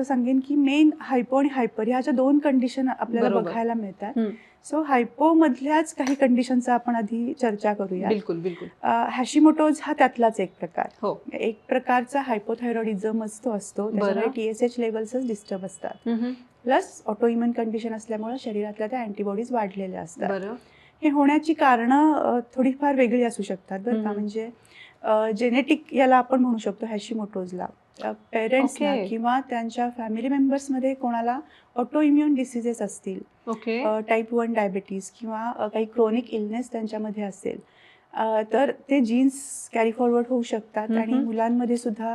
असं सांगेन की मेन हायपो आणि हायपर ह्या ज्या दोन कंडिशन आपल्याला. बघायला मिळतात. सो हायपो मधल्याच काही कंडिशनचा आपण आधी चर्चा करूया बिलकुल बिलकुल. हॅशिमोटोज हा त्यातलाच एक प्रकार. हो. एक प्रकारचा हायपोथायरॉइडिझम असतो असतो. त्याच्यामध्ये बरं. टी एस एच लेवल्सच डिस्टर्ब असतात. प्लस ऑटोइम्युन कंडिशन असल्यामुळे शरीरातल्या त्या अँटीबॉडीज वाढलेल्या असतात. हे होण्याची कारणं थोडीफार वेगळी असू शकतात बरं का. म्हणजे जेनेटिक याला आपण म्हणू शकतो हॅशिमोटोजला पेरेंट्सना Okay. किंवा त्यांच्या फॅमिली मेंबर्समध्ये कोणाला ऑटो इम्युन डिसिजेस असतील ओके टाईप वन डायबिटीज किंवा अ, काही क्रोनिक इलनेस त्यांच्यामध्ये असेल तर ते जीन्स कॅरी फॉरवर्ड होऊ शकतात आणि. मुलांमध्ये सुद्धा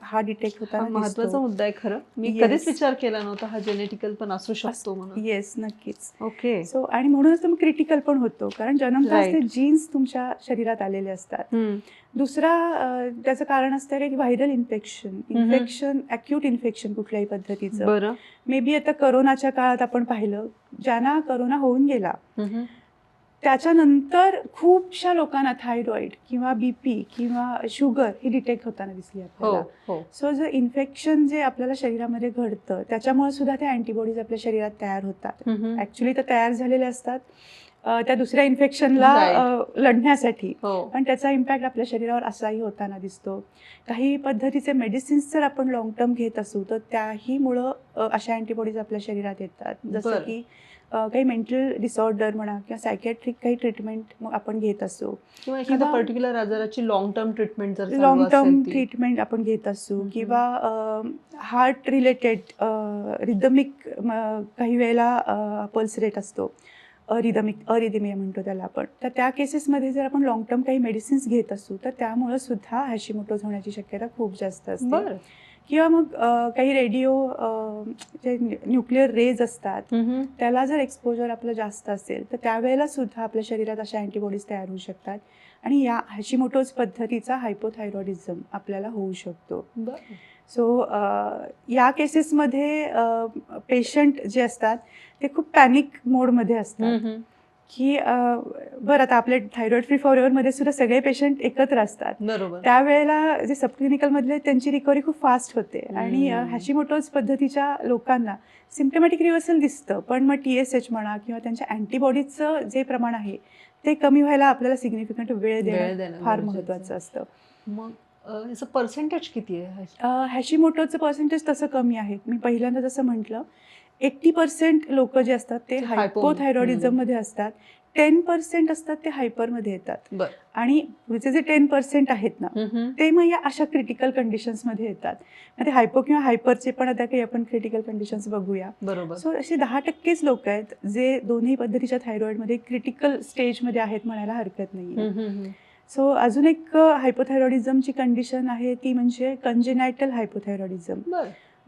हा डिटेक्ट हा होताना महत्त्वाचा मुद्दा आहे खरं मी. कधीच विचार केला नव्हता हा जेनेटिकल पण असू शकतो म्हणून येस नक्कीच ओके सो आणि म्हणूनच तो क्रिटिकल पण होतो कारण जन्मताच ते. जीन्स तुमच्या शरीरात आलेले असतात. दुसरा त्याचं कारण असतं की viral infection infection acute infection कुठल्याही पद्धतीचं बरं मे बी आता करोनाच्या काळात आपण पाहिलं ज्यांना करोना होऊन गेला. त्याच्यानंतर खूपशा लोकांना थायरॉइड किंवा बीपी किंवा शुगर ही डिटेक्ट होताना दिसली हो आपल्याला. हो सो जर इन्फेक्शन जे आपल्याला शरीरामध्ये घडतं त्याच्यामुळे सुद्धा त्या अँटीबॉडीज आपल्या शरीरात तयार होतात. ऍक्च्युली तर तयार झालेले असतात. त्या दुसऱ्या इन्फेक्शनला. लढण्यासाठी. हो. पण त्याचा इम्पॅक्ट आपल्या शरीरावर असाही होताना दिसतो. काही पद्धतीचे मेडिसिन्स जर आपण लॉंग टर्म घेत असू तर त्याहीमुळं अ, अशा अँटीबॉडीज आपल्या शरीरात येतात. जसं. की काही मेंटल डिसऑर्डर म्हणा किंवा सायकॅट्रिक काही ट्रीटमेंट आपण घेत असू. किंवा पर्टिक्युलर आजाराची लॉंग टर्म ट्रीटमेंट जर लॉंग टर्म ट्रीटमेंट आपण घेत असू. किंवा हार्ट रिलेटेड रिदमिक काही वेळेला पल्स रेट असतो. अरिदमिक अरिदमिया म्हणतो त्याला आपण. तर त्या केसेसमध्ये जर आपण लॉंग टर्म काही मेडिसिन्स घेत असू तर त्यामुळं सुद्धा हॅशिमोटोज होण्याची शक्यता खूप जास्त असते. किंवा मग काही रेडिओ जे न्यूक्लिअर रेज असतात. त्याला जर एक्सपोजर आपलं जास्त असेल तर त्यावेळेला सुद्धा आपल्या शरीरात अशा अँटीबॉडीज तयार होऊ शकतात आणि या हॅशिमोटोज पद्धतीचा हायपोथायरॉइडिझम आपल्याला होऊ शकतो सो या केसेसमध्ये पेशंट जे असतात ते खूप पॅनिक मोडमध्ये असतात. की बरं आता आपले थायरॉइड फ्री फॉरएव्हरमध्ये सुद्धा सगळे पेशंट एकत्र असतात. बरोबर. त्यावेळेला जे सबक्लिनिकल मधले त्यांची रिकव्हरी खूप फास्ट होते. आणि. हॅशिमोटोज पद्धतीच्या लोकांना सिम्टमॅटिक रिव्हर्सल दिसतं. पण मग टी एस एच म्हणा किंवा त्यांच्या अँटीबॉडीजचं जे प्रमाण आहे ते कमी व्हायला आपल्याला सिग्निफिकंट वेळ देणं फार महत्वाचं. असतं. मग याचं पर्सेंटेज किती आहे? हॅशिमोटोचं पर्सेंटेज तसं कमी आहे. मी पहिल्यांदा जसं म्हटलं एट्टी पर्सेंट लोक जे असतात ते hypo- हायपोथायरॉइडिझममध्ये असतात. टेन पर्सेंट असतात ते हायपरमध्ये येतात. आणि पुढचे जे टेन पर्सेंट आहेत ना. ते मग या अशा क्रिटिकल कंडिशन्समध्ये येतात. मग ते हायपो किंवा हायपरचे पण आता काही आपण क्रिटिकल कंडिशन्स बघूया. बरोबर. सो असे दहा टक्केच लोक आहेत जे दोन्ही पद्धतीच्या थायरॉइडमध्ये क्रिटिकल स्टेजमध्ये आहेत म्हणायला हरकत नाही. सो अजून एक हायपोथायरॉइडिझमची कंडिशन आहे ती म्हणजे कंजेनायटल हायपोथायरॉइडिझम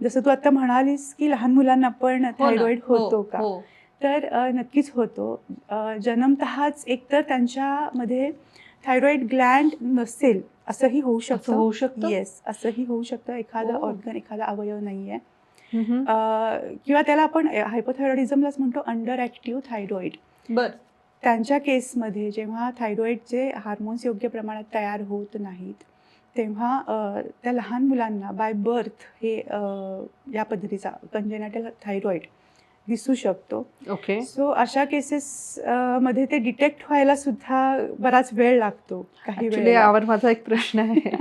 जसं तू आता म्हणालीस की लहान मुलांना पण हो. थायरॉइड हो, होतो का हो. तर नक्कीच होतो जन्मतःच एकतर त्यांच्यामध्ये थायरॉइड ग्लँड नसेल असंही होऊ शकतं होऊ शकतं येस असंही होऊ शकतं एखादा. ऑर्गन एखादा अवयव नाहीये हम्म. अ, किंवा त्याला आपण हायपोथायरॉइडिझमलाच म्हणतो अंडर ऍक्टिव्ह थायरॉइड बरं त्यांच्या केसमध्ये जेव्हा थायरॉइडचे हार्मोन्स योग्य प्रमाणात तयार होत नाहीत तेव्हा त्या लहान मुलांना बाय बर्थ हे या पद्धतीचा कंजेनॅटल थायरॉइड दिसू शकतो. ओके सो अशा केसेस मध्ये ते डिटेक्ट व्हायला सुद्धा बराच वेळ लागतो काही वेळ यावर माझा एक प्रश्न आहे.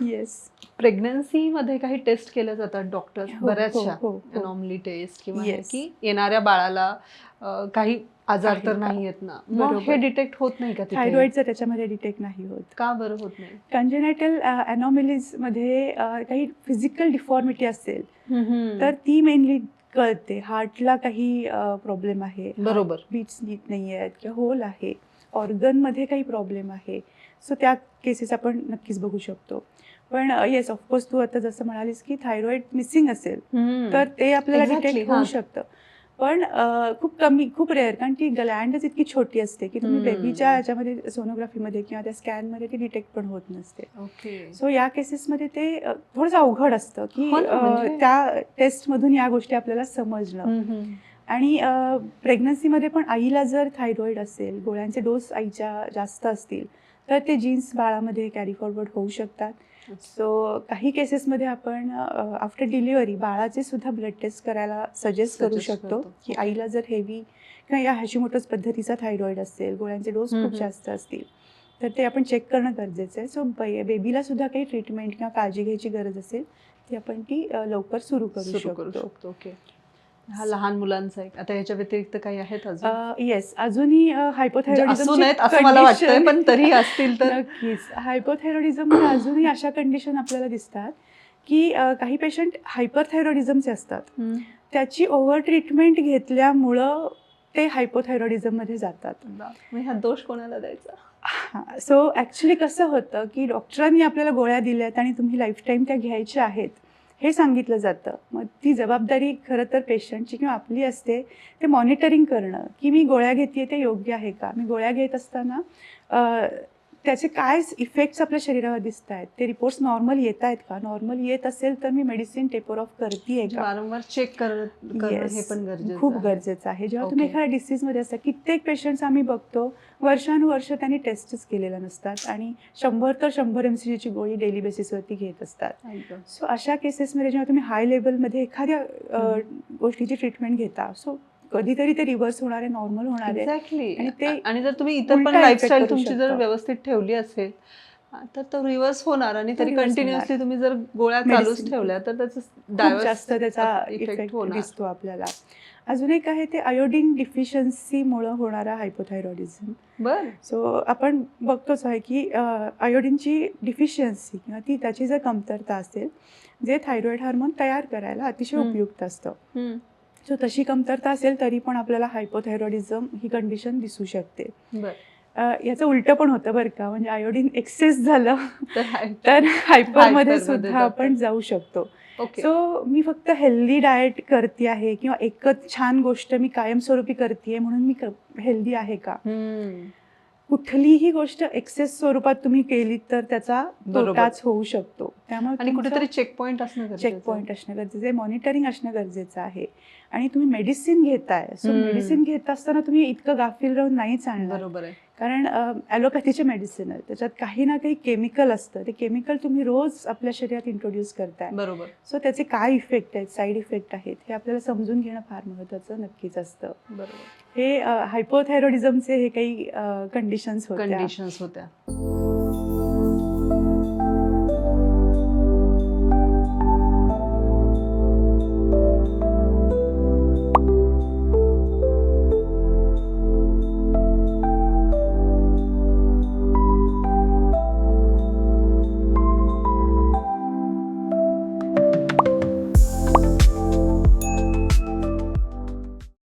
येस प्रेग्नन्सी मध्ये काही टेस्ट केल्या जातात डॉक्टर हो, बऱ्याचशा हो, हो. नॉर्मली टेस्ट किंवा हे Yes. की येणाऱ्या बाळाला काही आजार तर? नाही येत ना मग. हे डिटेक्ट होत नाही का? थायरॉइडचं त्याच्यामध्ये डिटेक्ट नाही होत का बरं होत नाही कंजेनॅटलमध्ये काही फिजिकल डिफॉर्मिटी असेल. तर ती मेनली कळते हार्टला काही प्रॉब्लेम आहे बरोबर बीट्स नीट नाही आहेत किंवा होल आहे ऑर्गनमध्ये काही प्रॉब्लेम आहे सो त्या केसेस आपण नक्कीच बघू शकतो पण येस ऑफकोर्स तू आता जसं म्हणालीस की थायरॉइड मिसिंग असेल. तर ते आपल्याला डिटेक्ट. होऊ शकतं पण खूप कमी खूप रेअर कारण ती ग्लँडच इतकी छोटी असते की तुम्ही. बेबीच्या याच्यामध्ये सोनोग्राफीमध्ये किंवा त्या स्कॅनमध्ये ती डिटेक्ट पण होत नसते ओके सो या केसेसमध्ये ते थोडंसं अवघड असतं की हो म्हणजे- त्या टेस्टमधून या गोष्टी आपल्याला समजणं. आणि प्रेग्नन्सीमध्ये पण आईला जर थायरॉईड असेल गोळ्यांचे डोस आईच्या जास्त असतील तर ते जीन्स बाळामध्ये कॅरी फॉरवर्ड होऊ शकतात सो काही केसेसमध्ये आपण आफ्टर डिलिव्हरी बाळाचे सुद्धा ब्लड टेस्ट करायला सजेस्ट करू शकतो. की. आईला जर हेवी किंवा या हॅशिमोटोस पद्धतीचा थायरॉईड असेल गोळ्यांचे डोस खूप. जास्त असतील तर ते आपण चेक करणं गरजेचं आहे सो बेबीला सुद्धा काही ट्रीटमेंट किंवा काळजी घ्यायची गरज असेल ती आपण ती लवकर सुरू करू शकतो ओके हा लहान मुलांचा एक. आता याच्या व्यतिरिक्त काही आहेत अजून? येस अजूनही हायपोथायरॉइडिझम असू मला वाटतंय पण तरी असतील तर. नक्कीच. हायपोथायरॉइडिझम अजूनही अशा कंडिशन आपल्याला दिसतात की काही पेशंट हायपरथायरॉइडिझमचे असतात. त्याची ओव्हर ट्रीटमेंट घेतल्यामुळं ते हायपोथायरॉइडिझममध्ये जातात. ह्या दोष कोणाला द्यायचा? सो ॲक्च्युली कसं होतं की डॉक्टरांनी आपल्याला गोळ्या दिल्यात आणि तुम्ही लाईफटाईम त्या घ्यायच्या आहेत. हे सांगितलं जातं. मग ती जबाबदारी खरं तर पेशंटची किंवा आपली असते ते मॉनिटरिंग करणं. की मी गोळ्या घेते ते योग्य आहे का? मी गोळ्या घेत असताना त्याचे काय इफेक्ट्स आपल्या शरीरावर दिसत आहेत ते रिपोर्ट्स नॉर्मल येत आहेत का? नॉर्मल येत असेल तर मी मेडिसिन टेपर ऑफ करते वारंवार चेक खूप. गरजेचं आहे. जेव्हा तुम्ही. एखाद्या डिसीजमध्ये असता कित्येक पेशंट्स आम्ही बघतो वर्षानुवर्ष त्यांनी टेस्टच केलेल्या नसतात आणि शंभर तर शंभर एम सी जीची गोळी डेली बेसिसवरती घेत असतात. सो अशा केसेसमध्ये जेव्हा तुम्ही हाय लेवलमध्ये एखाद्या गोष्टीची ट्रीटमेंट घेता सो कधीतरी ते रिव्हर्स होणार आहे नॉर्मल होणार आहे एक्झॅक्टली आणि ते आणि जर तुम्ही इतर पण लाईफस्टाईल तुमची जर. व्यवस्थित ठेवली असेल तर तो रिव्हर्स होणार आणि तरी कंटिन्युअसली. तुम्ही जर गोळ्या चालूच. ठेवल्या तर त्याचं जास्त त्याचा इफेक्ट. दिसतो आपल्याला अजून एक आहे ते आयोडीन डिफिशियन्सीमुळं होणारा हायपोथायरॉइडिझम बर सो आपण बघतोच आहे की आयोडीनची डिफिशियन्सी किंवा ती त्याची जर कमतरता असेल जे थायरॉइड हार्मोन तयार करायला अतिशय. उपयुक्त असतं सो तशी कमतरता असेल तरी पण आपल्याला हायपोथायरॉइडिझम ही कंडिशन दिसू शकते याचं उलटं पण होतं बरं का म्हणजे आयोडीन एक्सेस झालं तर हायपरमध्ये सुद्धा आपण. जाऊ शकतो सो मी फक्त हेल्दी डाएट करते आहे किंवा एकच छान गोष्ट मी कायमस्वरूपी करते म्हणून मी हेल्दी आहे का. कुठलीही गोष्ट एक्सेस स्वरूपात तुम्ही केली तर त्याचा. तोटाच होऊ शकतो त्यामुळे आणि कुठेतरी चेक पॉइंट असणं चेक पॉईंट असणं गरजेचं आहे. मॉनिटरिंग असणं गरजेचं आहे. आणि तुम्ही मेडिसिन घेताय. सो. मेडिसिन घेत असताना तुम्ही इतकं गाफील राहून नाही. चालणार बरोबर आहे. कारण ॲलोपॅथीचे मेडिसिन आहे त्याच्यात काही ना काही केमिकल असतं. ते केमिकल तुम्ही रोज आपल्या शरीरात इंट्रोड्यूस करताय. बरोबर. सो त्याचे काय इफेक्ट आहेत साईड इफेक्ट आहेत हे आपल्याला समजून घेणं फार महत्त्वाचं नक्कीच असतं. बरोबर. हे हायपोथायरॉइडिझमचे हे काही कंडिशन्स होत्या. कंडिशन्स होत्या.